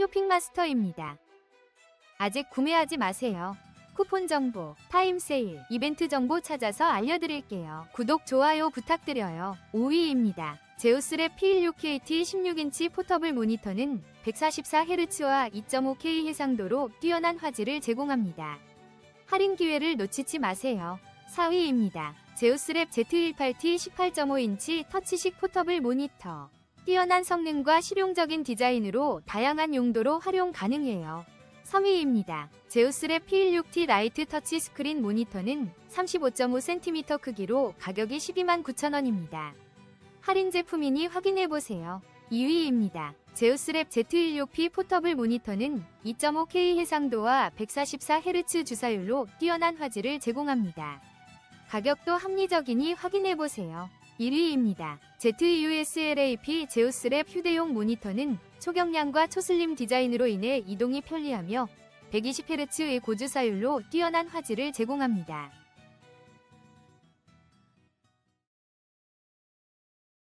쇼핑마스터입니다. 아직 구매하지 마세요. 쿠폰 정보, 타임 세일, 이벤트 정보 찾아서 알려드릴게요. 구독, 좋아요 부탁드려요. 5위입니다. 제우스랩 P16KT 16인치 포터블 모니터는 144Hz와 2.5K 해상도로 뛰어난 화질을 제공합니다. 할인 기회를 놓치지 마세요. 4위입니다. 제우스랩 Z18T 18.5인치 터치식 포터블 모니터. 뛰어난 성능과 실용적인 디자인으로 다양한 용도로 활용 가능해요. 3위입니다. 제우스랩 P16T 라이트 터치 스크린 모니터는 35.5cm 크기로 가격이 12만 9천원입니다. 할인 제품이니 확인해보세요. 2위입니다. 제우스랩 Z16P 포터블 모니터는 2.5K 해상도와 144Hz 주사율로 뛰어난 화질을 제공합니다. 가격도 합리적이니 확인해보세요. 1위입니다. ZUSLAP 제우스랩 휴대용 모니터는 초경량과 초슬림 디자인으로 인해 이동이 편리하며 120Hz의 고주사율로 뛰어난 화질을 제공합니다.